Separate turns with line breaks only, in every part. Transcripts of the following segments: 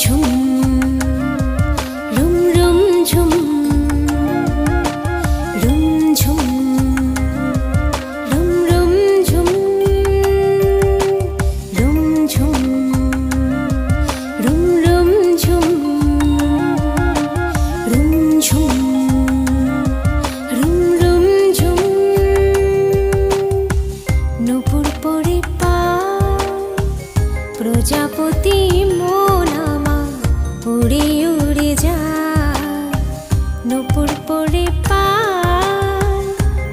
ঝুম রুম রুম ঝুম রুম ঝুম রুম রুম ঝুম রুম ঝুম প্রজাপতি মোনামা উড়ে উড়ে যায় নুপুর পড়ে পা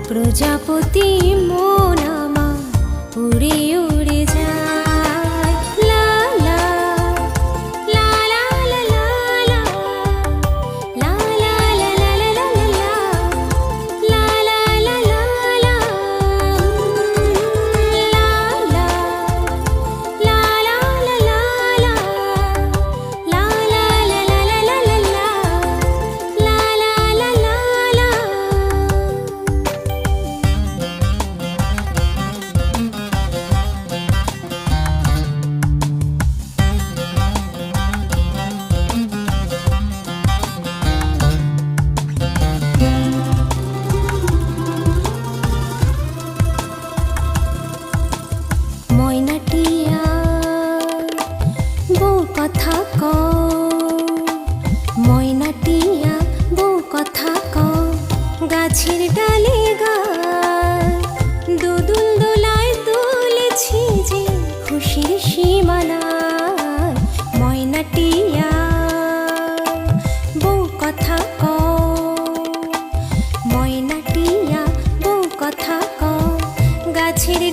প্রজাপতি গাছের ডালে গা দুদুল দোলায় তুলেছি যে খুশির সীমানায় ময়নাটিয়া বউ কথা ক ময়নাটিয়া বউ কথা ক গাছের